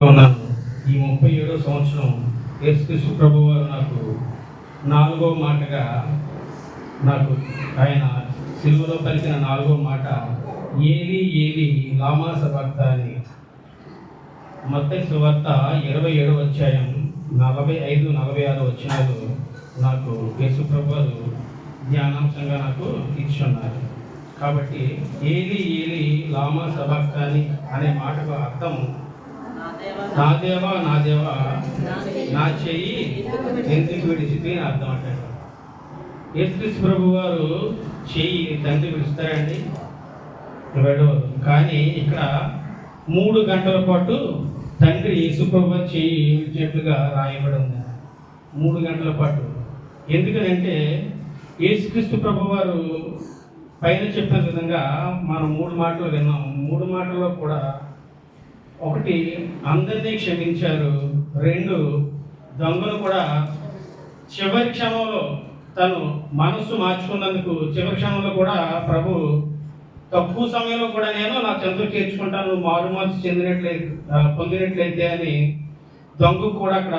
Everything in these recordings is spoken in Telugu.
ఉన్నాను ఈ ముప్పై ఏడో సంవత్సరం యేసుకృష్ణ ప్రభు వారు నాకు నాలుగో మాటగా నాకు ఆయన సిలువలో పలికిన నాలుగో మాట ఏలి ఏలి లామా సభక్త అని. మొత్తం సువార్త ఇరవై ఏడో అధ్యాయం నలభై ఐదు నలభై ఆరు వచ్చినాలు నాకు యేసు ప్రభు వారు ధ్యానాంశంగా నాకు ఇచ్చున్నారు. కాబట్టి ఏలి ఏలి లామా సభక్త అని అనే మాటకు అర్థం నా దేవా నా దేవా నా చెయ్యి ఎందుకు విడిచితే అని అర్థం అంటాడు. యేసుక్రీస్తు ప్రభు వారు చెయ్యి తండ్రి విడుస్తారండి. విడవరు కానీ ఇక్కడ మూడు గంటల పాటు తండ్రి యేసు ప్రభు వారి చెయ్యి విడిచినట్లుగా రాయబడి ఉంది. మూడు గంటల పాటు. ఎందుకనంటే యేసుక్రీస్తు ప్రభు వారు పైన చెప్పిన విధంగా మనం మూడు మాటలు విన్నాం. మూడు మాటల్లో కూడా ఒకటి అందరినీ క్షమించారు. రెండు దొంగలు కూడా చివరి క్షమంలో తను మనస్సు మార్చుకున్నందుకు చివరి క్షమంలో కూడా ప్రభు తక్కువ సమయంలో కూడా నేను నా చెంతకు చేర్చుకుంటాను మారు మార్చి చెందినట్లయితే పొందినట్లయితే అని దొంగకు కూడా అక్కడ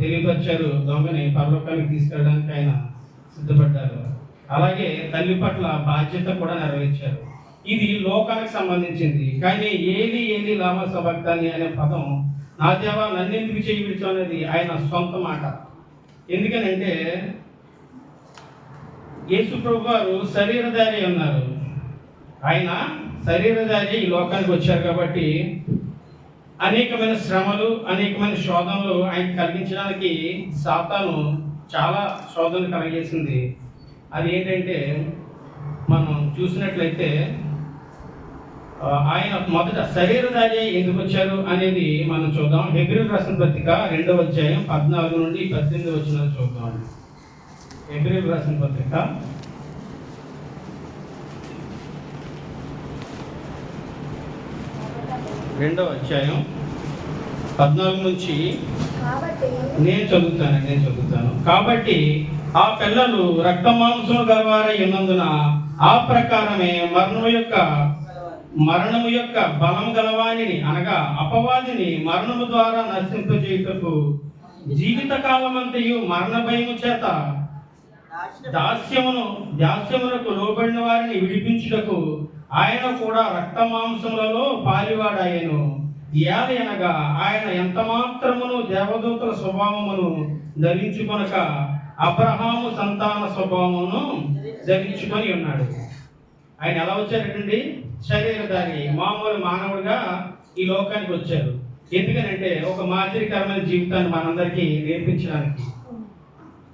తెలియపరిచారు. దొంగని పరలోకానికి తీసుకెళ్ళడానికి ఆయన సిద్ధపడ్డారు. అలాగే తల్లి పట్ల బాధ్యత కూడా నెరవేర్చారు. ఇది లోకానికి సంబంధించింది. కానీ ఏది ఏది లాభ సభక్తాన్ని అనే పదం నా దేవా నన్నెందుకు చేయి విడిచు అనేది ఆయన సొంత మాట. ఎందుకనంటే యేసు ప్రభు గారు శరీరధారి ఉన్నారు ఆయన శరీరధారి ఈ లోకానికి వచ్చారు కాబట్టి అనేకమైన శ్రమలు అనేకమైన శోధనలు ఆయన కలిగించడానికి సాతాను చాలా శోధనలు కలిగేసింది. అది ఏంటంటే మనం చూసినట్లయితే ఆయన మొదట శరీరధారి ఎందుకు వచ్చారు అనేది మనం చూద్దాం. హెబ్రిల్ రాసిన పత్రిక రెండవ అధ్యాయం పద్నాలుగు నుండి పద్దెనిమిది వచ్చిన చూద్దాం. హెబ్రిల్ రాసిన పత్రిక. రెండవ అధ్యాయం పద్నాలుగు నుంచి నేను చదువుతాను నేను చదువుతాను. కాబట్టి ఆ పిల్లలు రక్త మాంసము గలవారై ఉన్నందున ఆ ప్రకారమే మరణము యొక్క మరణము యొక్క బలం గలవాణిని అనగా అపవాదిని మరణము ద్వారా నశింపజేయుటకు జీవిత కాలమంతయు మరణ భయము చేత దాస్యమును దాస్యమునకు లోబడిన వారిని విడిపించుటకు ఆయన కూడా రక్త మాంసములలో పాలివాడాయను ఏలయనగా ఆయన ఎంత మాత్రమును దేవదూతల స్వభావమును ధరించుకొనక అబ్రహాము సంతాన స్వభావమును ధరించుకొని ఉన్నాడు. ఆయన ఎలా వచ్చారండి శరీరధారి మామూలు మానవుడిగా ఈ లోకానికి వచ్చారు ఎందుకనంటే ఒక మాదిరికరమైన జీవితాన్ని మనందరికీ నేర్పించడానికి.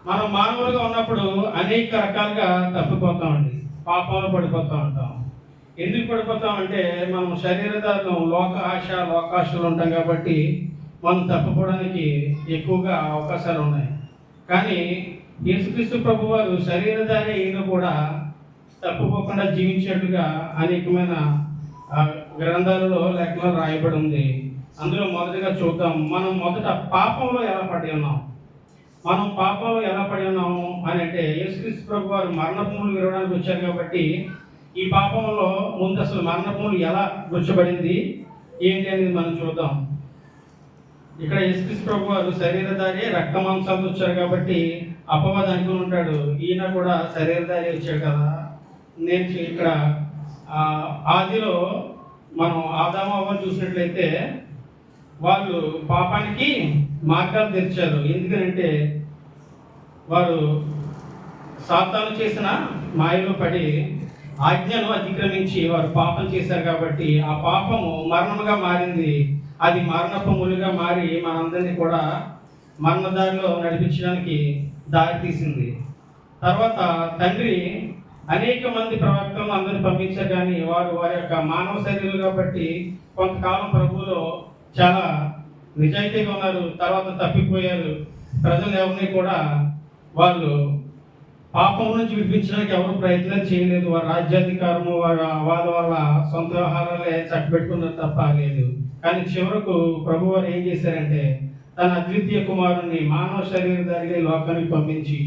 మనం మానవులుగా ఉన్నప్పుడు అనేక రకాలుగా తప్పిపోతామండి పాపంలో పడిపోతూ ఉంటాం. ఎందుకు పడిపోతామంటే మనం శరీరధారం లోక ఆశ లోకాశలు ఉంటాం కాబట్టి మనం తప్పిపోవడానికి ఎక్కువగా అవకాశాలు ఉన్నాయి. కానీ యేసుక్రీస్తు ప్రభు వారు శరీరధారి అయిన కూడా తప్పుకోకుండా జీవించేట్టుగా అనేకమైన గ్రంథాలలో లేఖలో రాయబడి ఉంది. అందులో మొదటిగా చూద్దాం. మనం మొదట పాపంలో ఎలా పడి ఉన్నాం? మనం పాపంలో ఎలా పడి ఉన్నాము అని అంటే యేసుక్రీస్తు ప్రభు వారు మరణభూములు విరవడానికి వచ్చారు కాబట్టి ఈ పాపంలో ముందు అసలు మరణభూములు ఎలా గుచ్చబడింది? ఏంటి అనేది మనం చూద్దాం. ఇక్కడ యేసుక్రీస్తు ప్రభు వారు శరీరధారి రక్త మాంసాలతో వచ్చారు కాబట్టి అపవాదానికి ఉంటాడు. ఈయన కూడా శరీరధారి వచ్చాడు కదా. నేను ఇక్కడ ఆదిలో మనం ఆదాము చూసినట్లయితే వాళ్ళు పాపానికి మార్గాలు తెరిచారు. ఎందుకంటే వారు సాతాను చేసిన మాయలో పడి ఆజ్ఞను అతిక్రమించి వారు పాపం చేశారు కాబట్టి ఆ పాపము మరణముగా మారింది. అది మరణపు ములుగా మారి మనందరినీ కూడా మరణదారిలో నడిపించడానికి దారి తీసింది తర్వాత తండ్రి అనేక మంది ప్రవక్తలను అందరిని పంపించారు కానీ వారు వారి యొక్క మానవ శరీరాలు కాబట్టి కొంతకాలం ప్రభువులో చాలా నిజాయితీగా ఉన్నారు తర్వాత తప్పిపోయారు. ప్రజలు ఎవరిని కూడా వాళ్ళు పాపం నుంచి విడిపించడానికి ఎవరు ప్రయత్నం చేయలేదు. వారి రాజ్యాధికారము వారి వాళ్ళ వాళ్ళ సొంత వ్యవహారాలే చక్కబెట్టుకున్నారు తప్ప లేదు. కానీ చివరకు ప్రభు వారు ఏం చేశారంటే తన అద్వితీయ కుమారుని మానవ శరీరధారిగా ఈ లోకానికి పంపించి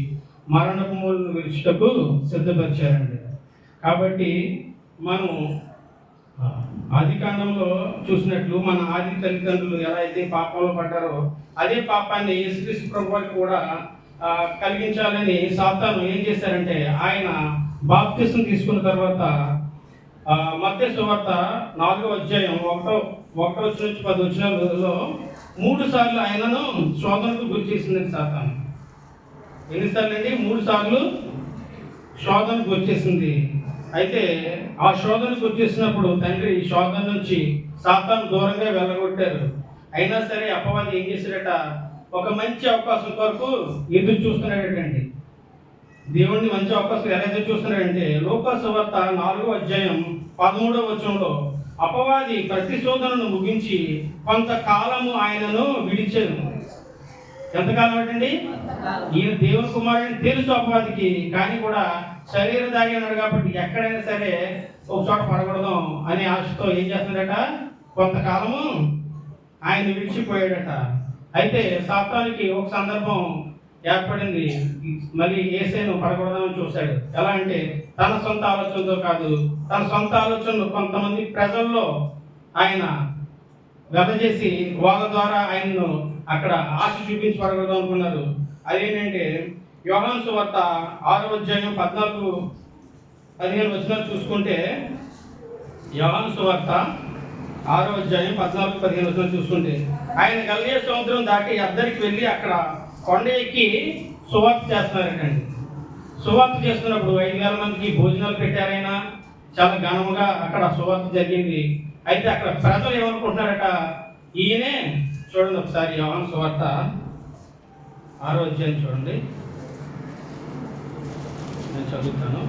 మరణపు మూలను సిద్ధపరిచారండి. కాబట్టి మనం ఆది కాండంలో చూసినట్లు మన ఆది తల్లిదండ్రులు ఎలా అయితే పాపంలో పడ్డారో అదే పాపాన్ని యేసుక్రీస్తు ప్రభువారికి కూడా కలిగించాలని సాతాను ఏం చేశారంటే ఆయన బాప్తిసం తీసుకున్న తర్వాత మధ్య సువార్త నాలుగో అధ్యాయం ఒకటో ఒకటో వచ్చిన నుంచి పది వచ్చినాలలో మూడు సార్లు ఆయనను శోధనకు గురి చేసిందని సాతాను. ఎన్నిసార్లు అండి మూడు సార్లు శోధనకు వచ్చేసింది. అయితే ఆ శోధనకు వచ్చేసినప్పుడు తండ్రి ఈ శోధన నుంచి సాతాను దూరంగా వెళ్ళగొట్టారు. అయినా సరే అపవాది ఏం చేశాడట ఒక మంచి అవకాశం కొరకు ఎదురు చూస్తున్నాడటండి దేవుణ్ణి మంచి అవకాశం ఎలా ఎదురు చూస్తున్నాడంటే లోకాసు వార్త నాలుగో అధ్యాయం పదమూడవ వచనంలో అపవాది ప్రతి శోధనను ముగించి కొంతకాలము ఆయనను విడిచాను ఎంతకాలం ఏంటండి? ఈయన దేవుని కుమారుని తెలుసు అపవాదికి కానీ కూడా శరీరం దాగి ఉన్నాడు కాబట్టి ఎక్కడైనా సరే ఒక చోట పడకూడదాం అనే ఆశతో ఏం చేస్తున్నాడట? కొంతకాలము ఆయన విడిచిపోయాడట. అయితే సాతానికి ఒక సందర్భం ఏర్పడింది. మళ్ళీ ఏసేను పడకూడదని చూశాడు. ఎలా అంటే తన సొంత ఆలోచనతో కాదు తన సొంత ఆలోచనలు కొంతమంది ప్రజల్లో ఆయన చేసి వాళ్ళ ద్వారా ఆయన్ను అక్కడ ఆశ చూపించి పడకూడదు అనుకున్నారు. అదేంటంటే యోహాను వార్త ఆరో అధ్యాయం పద్నాలుగు పదిహేను వచ్చిన చూసుకుంటే యోహాను వార్త ఆరో అధ్యాయం పద్నాలుగు పదిహేను వచ్చిన చూసుకుంటే ఆయన గల్లియ సముద్రం దాటి అద్దరికి వెళ్ళి అక్కడ కొండ ఎక్కి సువార్త చేస్తున్నారటండి. సువార్త చేస్తున్నప్పుడు ఐదు వేల మందికి భోజనాలు పెట్టారైనా చాలా ఘనముగా అక్కడ సువార్త జరిగింది. అయితే అక్కడ ప్రజలు ఏమనుకుంటున్నారట? ఈయనే చూడండి ఒకసారి యోహన్ సువార్త ఆరో అధ్యాయం చూడండి. నేను చదువుతాను.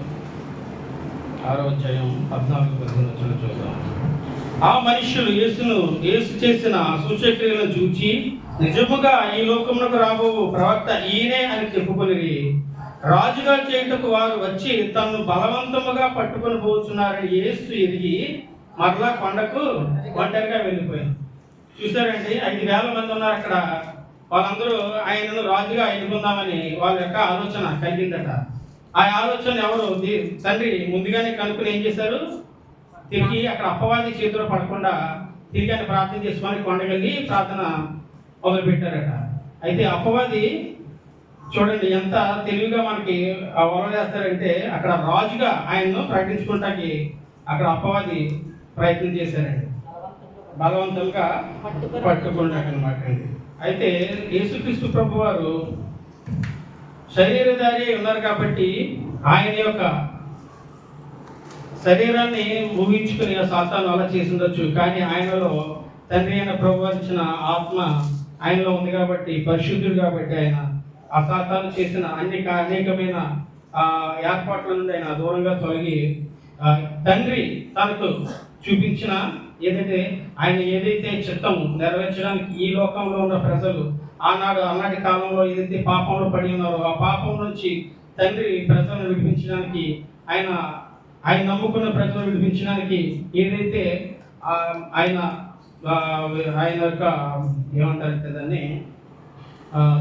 ఆరో అధ్యాయం పద్నాలుగు పద్దెనిమిది వచ్చిన చూద్దాం. ఆ మనుష్యులు యేసును యేసు చేసిన సూచక్రియలను చూచి నిజముగా ఈ లోకమునకు రాబో ప్రవక్త ఈయనే అని చెప్పుకొని రాజుగా చేయుటకు వారు వచ్చి తను బలవంతముగా పట్టుకొని పోతున్నారని యేసు ఎరిగి మరలా కొండకు ఒంటరిగా వెళ్ళిపోయింది చూసారండి ఐదు వేల మంది ఉన్నారు అక్కడ. వాళ్ళందరూ ఆయనను రాజుగా ఎన్నుకుందామని వాళ్ళ యొక్క ఆలోచన కలిగిందట. ఆ ఆలోచన ఎవరు? తండ్రి ముందుగానే కనుక్కుని ఏం చేశారు? తిరిగి అక్కడ అప్పవాది చేతిలో పడకుండా తిరిగి ఆయన ప్రార్థన చేసుకొని కొండగలిగి ప్రార్థన మొదలుపెట్టారట. అయితే అప్పవాది చూడండి ఎంత తెలివిగా మనకి వరవేస్తారంటే అక్కడ రాజుగా ఆయన్ను ప్రకటించుకుంటానికి అక్కడ అప్పవాది ప్రయత్నం చేశారండి. బలవంతంగా పట్టుకుంటాకనమాట అండి అయితే యేసుక్రీస్తు ప్రభు వారు శరీరధారి ఉన్నారు కాబట్టి ఆయన యొక్క శరీరాన్ని ఊహించుకుని సాతాను అలా చేసి ఉండొచ్చు కానీ ఆయనలో తండ్రి అయిన ప్రభు ఇచ్చిన ఆత్మ ఆయనలో ఉంది కాబట్టి పరిశుద్ధుడు కాబట్టి ఆయన ఆ సాతాను చేసిన అనేక అనేకమైన ఆ ఏర్పాట్ల నుండి ఆయన దూరంగా తొలగి తండ్రి తనకు చూపించిన ఏదైతే ఆయన ఏదైతే చిత్తం నెరవేర్చడానికి ఈ లోకంలో ఉన్న ప్రజలు ఆనాడు ఆనాటి కాలంలో ఏదైతే పాపంలో పడి ఉన్నారో ఆ పాపం నుంచి తండ్రి ప్రజలను విడిపించడానికి ఆయన ఆయన నమ్ముకున్న ప్రజలను విడిపించడానికి ఏదైతే ఆయన ఆయన యొక్క ఏమంటారు దాన్ని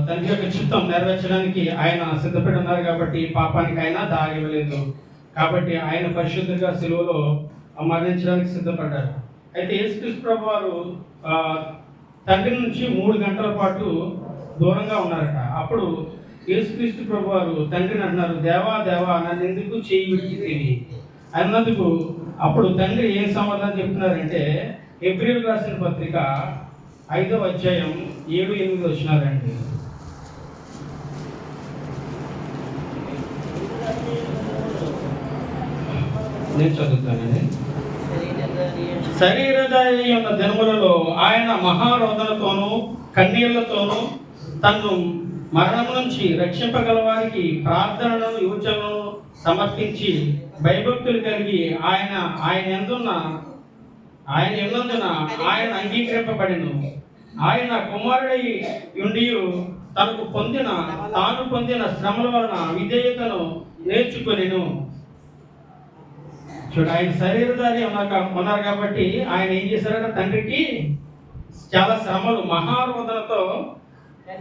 తండ్రి యొక్క చిత్తం నెరవేర్చడానికి ఆయన సిద్ధపడి ఉన్నారు కాబట్టి పాపానికి ఆయన దాగివ్వలేదు కాబట్టి ఆయన పరిశుద్ధంగా సెలవులో మరణించడానికి సిద్ధపడ్డారు. అయితే యేసుకృష్ణ ప్రభు వారు తండ్రి నుంచి మూడు గంటల పాటు దూరంగా ఉన్నారట. అప్పుడు యేసుక్రీస్తు ప్రభు వారు తండ్రిని అంటున్నారు దేవా దేవా నన్ను ఎందుకు చేయి విడిచితివి? అన్నందుకు అప్పుడు తండ్రి ఏం సమాధానం చెప్తున్నారంటే ఏప్రిల్ రాసిన పత్రిక ఐదవ అధ్యాయం ఏడు ఎనిమిది వచ్చినారండి నేను చదువుతానండి. శరీరదారి దినములలో ఆయన మహారోధనతోనూ కన్నీళ్ళతోనూ తన్ను మరణం నుంచి రక్షింపగల వారికి ప్రార్థనలను యోచనలను సమర్పించి భయభక్తులు కలిగి ఆయన ఆయన ఎందున్న ఆయన ఎన్నందున ఆయన అంగీకరింపబడిను. ఆయన కుమారుడై ఉండి తనకు పొందిన తాను పొందిన శ్రమల వలన విధేయతను నేర్చుకొనిను. చూడు ఆయన శరీరధారి ఉన్నారు ఉన్నారు కాబట్టి ఆయన ఏం చేశారంటే? తండ్రికి చాలా శ్రమలు మహారోధనతో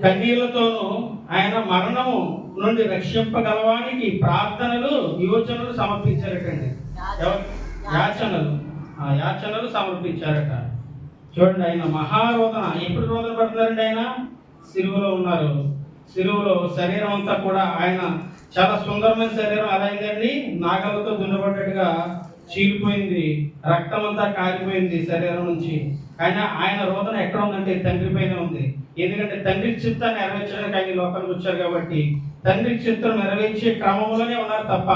కన్నీళ్ళతోనూ ఆయన మరణము నుండి రక్షింపగలవానికి ప్రార్థనలు యోచనలు సమర్పించారటండి. యాచనలు. ఆ యాచనలు సమర్పించారట. చూడండి ఆయన మహారోధన ఎప్పుడు రోధన పడుతున్నారండి ఆయన? సిలువలో ఉన్నారు. సిలువలో శరీరం అంతా కూడా ఆయన చాలా సుందరమైన శరీరం. అదైందండి నాగలతో దున్నబడ్డట్టుగా చీలిపోయింది. రక్తం అంతా కారిపోయింది శరీరం నుంచి. కానీ ఆయన రోదన ఎక్కడ ఉందంటే తండ్రి పైన ఉంది. ఎందుకంటే తండ్రి చిత్తాన్ని నెరవేర్చడానికి ఆయన లోకానికి వచ్చారు కాబట్టి తండ్రి చిత్రం నెరవేర్చే క్రమంలోనే ఉన్నారు తప్ప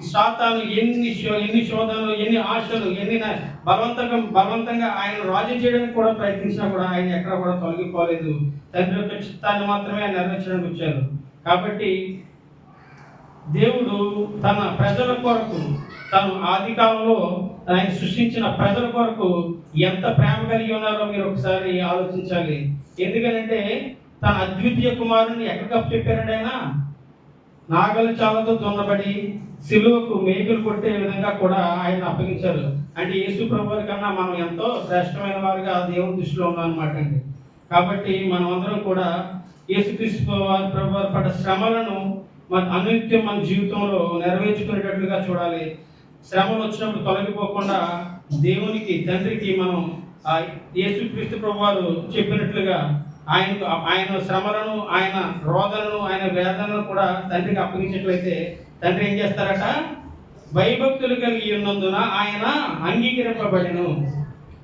ఈ ఎన్ని ఎన్ని శోధనలు ఎన్ని ఆశలు ఎన్ని బలవంతంగా బలవంతంగా ఆయన రాజు చేయడానికి కూడా ప్రయత్నించినా కూడా ఆయన ఎక్కడ కూడా తొలగిపోలేదు. తండ్రి యొక్క చిత్తాన్ని మాత్రమే నెరవేర్చడానికి వచ్చారు. కాబట్టి దేవుడు తన ప్రజల కొరకు తను ఆది కాలంలో ఆయన సృష్టించిన ప్రజల కొరకు ఎంత ప్రేమ కలిగి ఉన్నారో మీరు ఒకసారి ఆలోచించాలి. ఎందుకంటే తన అద్వితీయ కుమారుని ఎక్కడ చెప్పారండి ఆయన? నాగలి చాలతో దున్నబడి సిలువకు మేకులు కొట్టే విధంగా కూడా ఆయన అప్పగించారు. అంటే యేసు ప్రభు కన్నా మనం ఎంతో శ్రేష్టమైన వారిగా దేవుని దృష్టిలో ఉన్నామన్నమాట అండి. కాబట్టి మనమందరం కూడా యేసుక్రీస్తు వారి ప్రభువారు పడ్డ శ్రమలను మన అనునిత్యం మన జీవితంలో నెరవేర్చుకునేటట్లుగా చూడాలి. శ్రమలు వచ్చినప్పుడు తొలగిపోకుండా దేవునికి తండ్రికి మనం యేసుక్రీస్తు ప్రభు వారు చెప్పినట్లుగా ఆయనకు ఆయన శ్రమలను ఆయన రోదనను ఆయన వేదనను కూడా తండ్రికి అప్పగించినట్లయితే తండ్రి ఏం చేస్తారట? భయభక్తులు కలిగి ఉన్నందున ఆయన అంగీకరింపబడిను.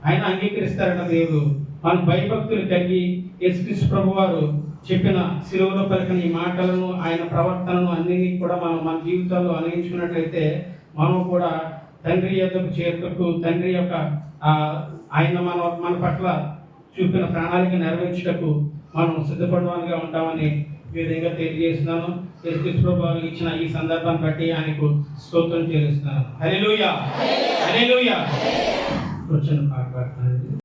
ఆయన అంగీకరిస్తారట దేవుడు. మన భయభక్తులు కలిగి యేసుక్రీస్తు ప్రభు వారు చెప్పిన సిలువలో పలికిన ఈ మాటలను ఆయన ప్రవర్తనను అన్ని కూడా మనం మన జీవితాల్లో అన్వయించుకున్నట్లయితే మనం కూడా తండ్రి యొక్కకు చేరుకు తండ్రి యొక్క ఆయన మన మన పట్ల చూపిన ప్రణాళిక నెరవేర్చుటకు మనం సిద్ధపడవానిగా ఉంటామని విధంగా తెలియజేస్తున్నాను. యేసుక్రీస్తు ప్రభు వారు ఇచ్చిన ఈ సందర్భాన్ని బట్టి ఆయనకు స్తోత్రం చెల్లిస్తున్నాను. హల్లెలూయా! హల్లెలూయా! కూర్చొని పాట పాడుతున్నాను